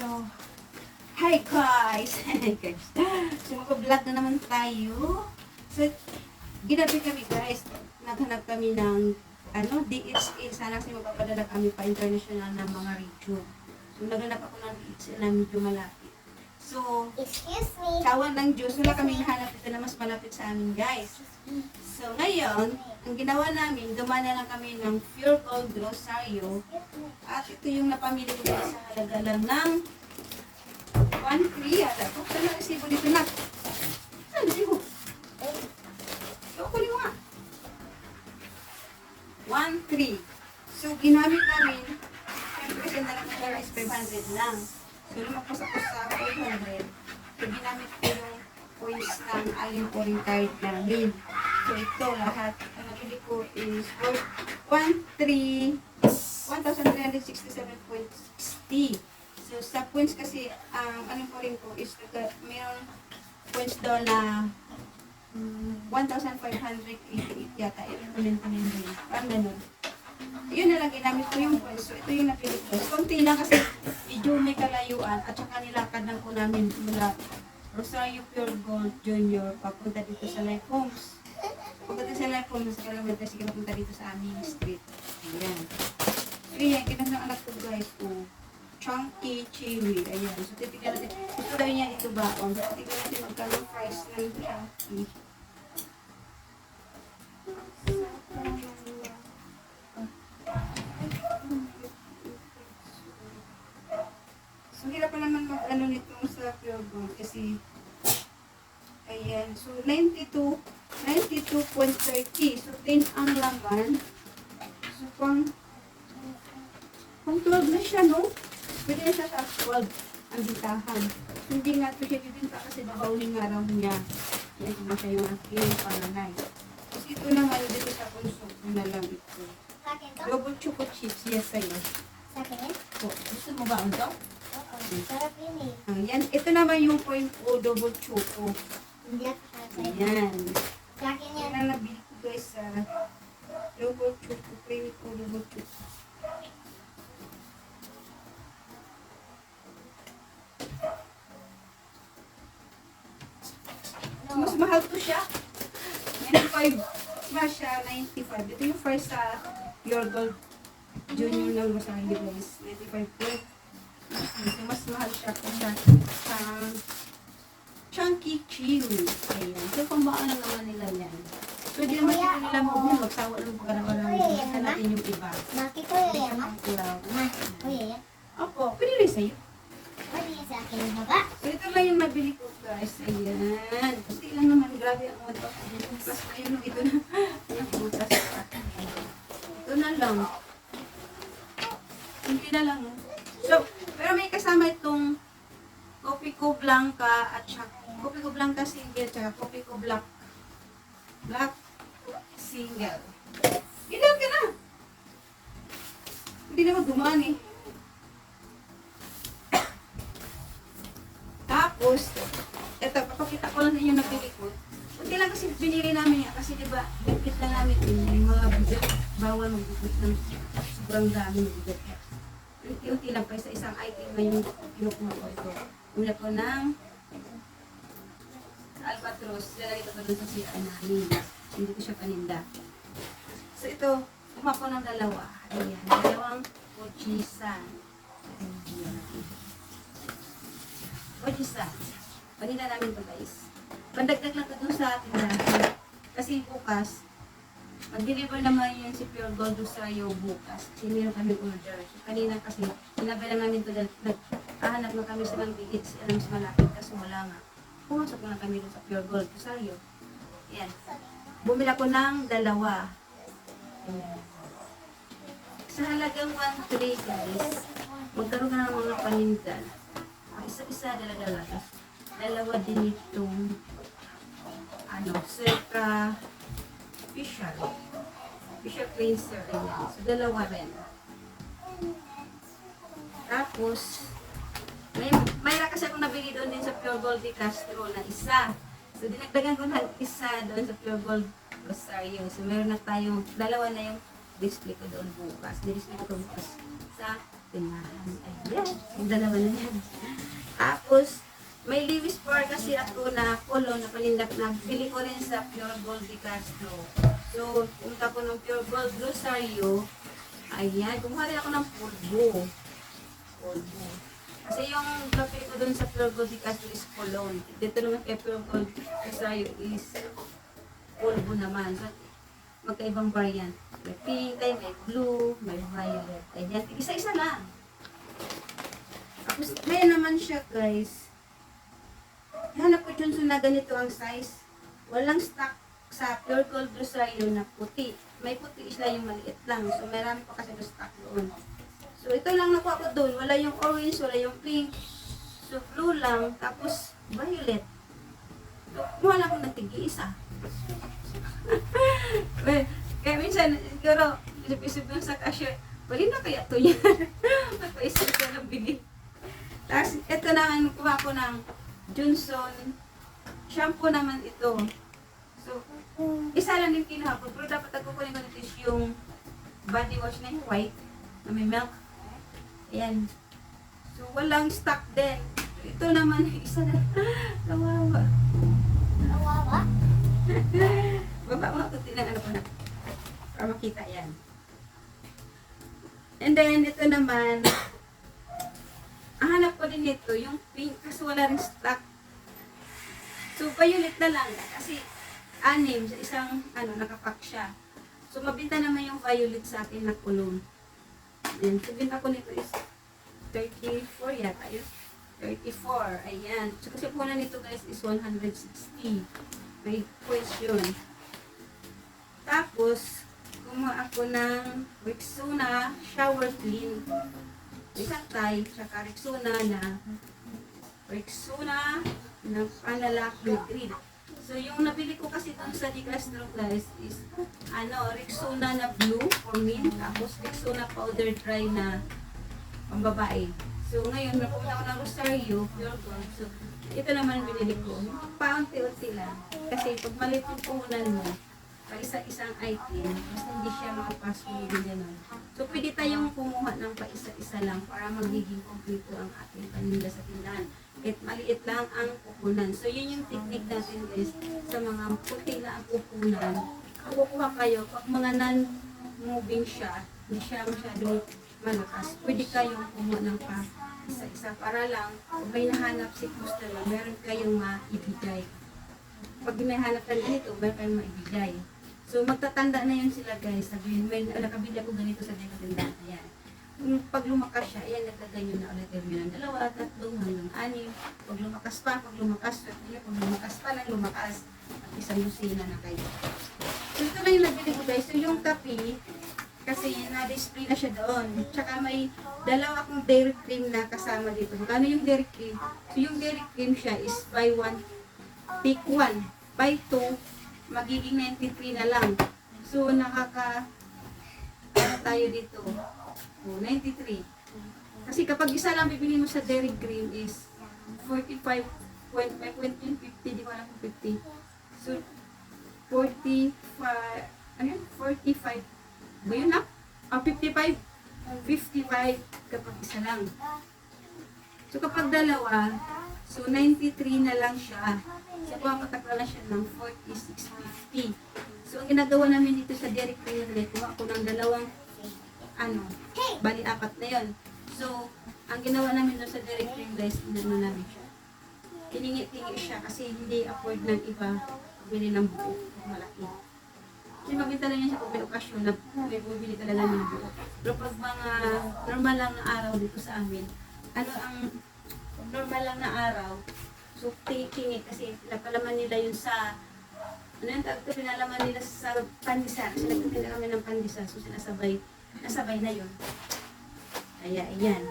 So, hi guys! Hi guys! So, mag-vlog na naman tayo. So, ginabi kami guys. Naghanap kami ng ano, DHA. Sana kasi mapapadala kami pa international ng mga radio. So, naghanap ako ng DHA na medyo malapit. So, Excuse me. kawan ng Diyos, wala kami nahanap ito na mas malapit sa amin guys. So, ngayon, ang ginawa namin, dumana lang kami ng Pure Gold Rosario. At ito yung napamili ko sa halaga lang ng 1-3 yata. Kung saan na resibo dito na? Saan resibo? Kunin mo nga. 1-3. So, ginamit namin, siyempre kasi nalang ko is 500 lang. So, lumagpas ako sa 500. So, ginamit ko yung points ng alin po rin card namin. So, ito lahat, ang nabili ko is worth 1-3 1,367.60. So, sa points kasi, ang um, ano po rin ko is, nagka- mayroong points daw na um, 1,588 yata. Implement namin din. Parang ganun. Yun na lang ginamit ko yung points. So, ito yung napili ko. Kunti lang kasi medyo may kalayuan at saka nilakad lang po namin mula Rosario Pure Gold Junior papunta dito sa Life Homes. Sa Life Homes, sa kilometer, sige papunta dito sa aming street. Ayan. So, yan, kinang ng anak ko guys ko. Chunky Chewy. Ayan. So, titignan natin. Gusto daw niya ito baon. So, titignan natin magkano price ng Chunky. So, hirap pa naman mag-ano nito sa Pure Gold kasi ayan. So, 92 92.30. So, 10 ang laman. So, pang pang 12 na siya, no? Pwede na siya sa 12 ang bitahan. Hindi nga ito siya din pa kasi babawling nga raw niya. Kaya iba siya yung aking panganay. Tapos ito naman dito sa konsum ko na lang ito. To? Double choco chips, yes sa'yo. Sa akin? So, gusto mo ba ito? Oo. Sarap yun eh. Ah, yan. Ito naman yung point ko, double choco. Sa'yo. Ayan. Sa akin Yan ang nabili ko guys sa double choco. Favorite ko double choco. Mas mahal to siya. 95. Mas siya 95. Ito yung first sa Pure Gold Junior ng Rosario guys. 95 po. Mas mahal siya sa sa Chunky Chewy. Ayan. So, pambaan lang naman nila yan. Di naman sila nila mo magsawa lang pag naman ng gusto na. natin yung iba. Maki ko. Hindi Ma. ka magkulaw. Ma. Kuya yan. Opo, pwede rin sa'yo. Pwede sa akin yung baba. So, ito lang yung nabili ko, guys. Ayan. Kasi lang naman, grabe ang mga Plus, ayun, ito na. Ayan, butas. Ito na lang. Hindi na lang. So, pero may kasama itong Ko Blanca at saka Kopi ko Blanca single at Kopi ko Black Black single. Gilan ka na! Hindi naman gumaan eh. Tapos, eto, papakita ko lang na pili ko. Kunti lang kasi binili namin yan kasi diba, bigkit lang namin yun. Yung mga bigat, bawal magbigit ng sobrang dami ng bigat. Unti-unti lang pa sa isang item na yung kinukuha ko ito. Una ko ng albatros. Lalagay ko doon sa CR namin. Hindi ko siya paninda. So ito, kumuha ko ng dalawa. Ayan, dalawang pochisan. Pochisan. Paninda namin to guys. Pandagdag lang to dun sa tindahan. Kasi bukas, mag-deliver naman yun si Pure Gold sa'yo bukas. Kasi meron kami order. So, kanina kasi, sinabi lang namin to naghahanap na kami silang bigit sa mas malapit kasi wala nga. Pumasok na kami dun sa Pure Gold sa'yo. Yan. Bumili ako ng dalawa. Sa halagang 1.3 guys, magkaroon ka ng mga paninda. Isa-isa dala-dala. Dalawa din itong ano, circa Fisher. Fisher cleanser. Ayan. So, dalawa rin. Tapos, may, mayroon kasi akong nabili doon din sa Pure Gold de Castro na isa. So, dinagdagan ko ng isa doon sa Pure Gold Rosario. So, meron na tayong, dalawa na yung display ko doon bukas. Display ko bukas sa Tindahan. Ayan. Yung dalawa na yan. Tapos, may Lewis Bar kasi ako na polo na panindak na pili ko rin sa Pure Gold de Castro. So, punta ko ng Pure Gold Rosario. Ayan, kumuha rin ako ng pulbo. Pulbo. Kasi yung kapili ko dun sa de Castro is Colon. Dito naman kay Gold Rosario is pulbo naman. So, magkaibang variant. May pink, ay may blue, may violet. Ayan, isa-isa lang. Tapos, may naman siya, guys. Hanap ko dun na ganito ang size. Walang stock sa Pure Gold Rosario na puti. May puti isla yung maliit lang. So, marami pa kasi na stock doon. So, ito lang nakuha ko doon. Wala yung orange, wala yung pink. So, blue lang. Tapos, violet. So, kumuha lang ako ng tigi-isa. well, kaya minsan, siguro, isip-isip lang sa cashier, bali na kaya to yan. Magpaisip ka ng bili. Tapos, ito naman, kuha ko ng Johnson. Shampoo naman ito. So, isa lang din kinuha ko. Pero dapat kukunin ko nito is yung body wash na yung white, na may milk. Ayan. So, walang stock din. Ito naman, isa na. Kawawa. Kawawa. Baba mo ng ano ko na. Para makita yan. And then, ito naman, hanap ko din ito, yung pink, kasi wala rin stock. So, violet na lang. Kasi, anim, sa isang, ano, nakapack siya. So, mabinta naman yung violet sa akin na kulong. Then, so, binta ko nito is 34 yata yun. 34, ayan. So, kasi po na nito guys is 160. May question. Tapos, kumuha ako ng Rexona shower clean. Isang tay, saka Rexona na Rexona na panlalaki green. So, yung nabili ko kasi dun sa Di Castro guys is ano, Rexona na blue for men, tapos Rexona powder dry na pambabae. So, ngayon, napunta ko ng Rosario, pure gold. So, ito naman binili ko. Paunti-unti lang. Kasi pag maliit yung puhunan mo, pa isa-isang item, basta hindi siya makapasok yung gano'n. So, pwede tayong kumuha ng pa isa-isa lang para magiging kompleto ang ating paninda sa tindahan. Kahit maliit lang ang pupunan. So, yun yung technique natin guys sa mga puti na ang. Kung kukuha kayo, pag mga non-moving siya, hindi siya masyadong malakas, pwede kayong kumuha ng pa isa-isa para lang, kung may nahanap si customer, meron kayong maibigay. Pag may hanap ka ganito, meron kayong maibigay. So, magtatanda na yun sila guys. Sabihin, may nakabili ako ganito sa mga tindahan. Ayan. Pag lumakas siya, ayan, nagkaganyo na ulit yung ng dalawa, tatlo, hanggang anim. Pag lumakas pa, pag lumakas, ayan, pag lumakas pa lang, lumakas. At isang lusina na kayo. So, ito lang yung nabili ko guys. So, yung tapi, kasi na-display na siya doon. Tsaka may dalawa akong dairy cream na kasama dito. Ano yung dairy cream? So, yung dairy cream siya is buy one, take one. Buy two, magiging 93 na lang. So, nakaka, ano tayo dito? Oh, 93. Kasi kapag isa lang bibili mo sa dairy cream is 45, 50, di ko alam kung 50. So, 45, ano yun? 45. Ba yun na? Ah, 55. 55 kapag isa lang. So, kapag dalawa, so 93 na lang siya. So, lang siya ng 46.50. So, ang ginagawa namin dito sa Derek Taylor, kuha ako ng dalawang, ano, bali apat na yon. So, ang ginawa namin doon sa Derek Taylor, guys, inano namin siya. Tiningi-tingi siya kasi hindi afford ng iba bili ng buo malaki. Kasi magbenta lang yan siya kung may okasyon na may bumili talaga ng buo. Pero pag mga normal lang na araw dito sa amin, ano ang normal lang na araw, so tingi kasi napalaman nila yun sa ano yung tawag pinalaman nila sa pandesal. Kasi nagtitinda kami ng pandesal. So sinasabay, nasabay na yun. Kaya, ayan.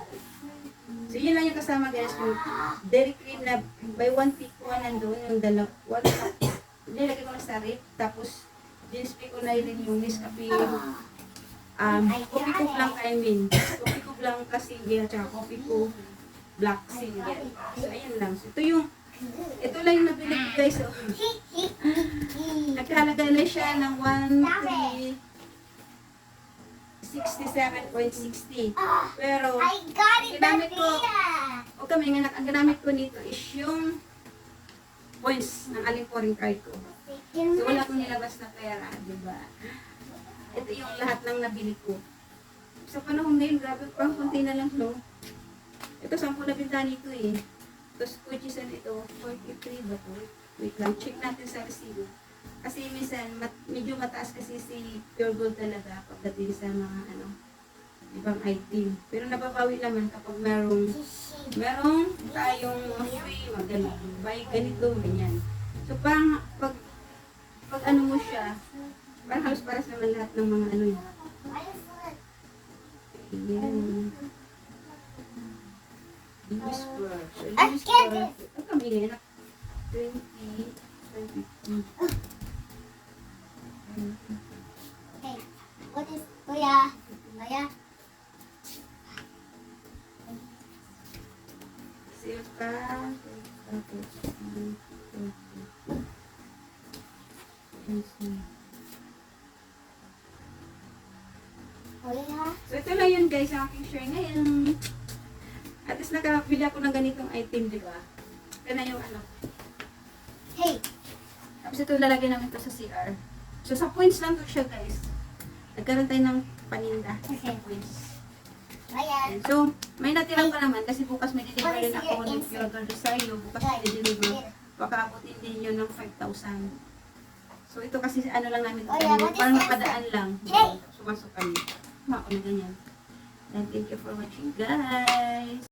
So, yun lang yung kasama guys. Yung dairy cream na by one pick one nandun. Yung dalaw, one cup. Nilagay ko na sa rip. Tapos, dinisplay ko na rin yung Nescafe. Um, coffee ko lang I mean. Coffee ko lang kasi yeah, tsaka coffee ko black single. So, ayan lang. So, ito yung ito lang yung nabili ko guys. Oh. Nagkahalaga na siya ng 1, 3, 67.60. Ah, Pero, I got it, Ginamit ko. O kami, nga, ang ginamit ko nito is yung points ng aling foreign card ko. So, wala akong nilabas na pera, di ba? Ito yung lahat ng nabili ko. Sa panahon na yun, grabe, pang konti na lang, no? Ito, sampu na binta nito eh. Tapos, kuchisan ito, 43 ba to? Wait lang, check natin sa resibo. Kasi minsan, mat, medyo mataas kasi si Pure Gold talaga pagdating sa mga ano, ibang item. Pero nababawi naman kapag merong merong tayong free, magano, buy ganito, ganyan. So parang pag pag ano mo siya, parang halos paras naman lahat ng mga ano yun. Ayan. Whisper. So, whisper. get Ito kami ngayon. 20, 22. Hey, what is Kuya? Kuya? Sales pa. Kuya? So ito lang yun guys, ang aking share ngayon. At least nakabili ako ng ganitong item, di ba? Ito na yung ano. Hey, Tapos ito lalagyan namin to sa CR. So sa points lang to siya guys. Nagkaroon tayo ng paninda. Sa points. Kuya. So, may natirang pa naman kasi bukas may deliver rin ako ng Pure Gold Rosario. Bukas may deliver. Baka abutin din yun ng 5,000. So, ito kasi ano lang namin. Oh, yeah, parang that? mapadaan lang. Sumasok kami. Mako na ganyan. And thank you for watching guys.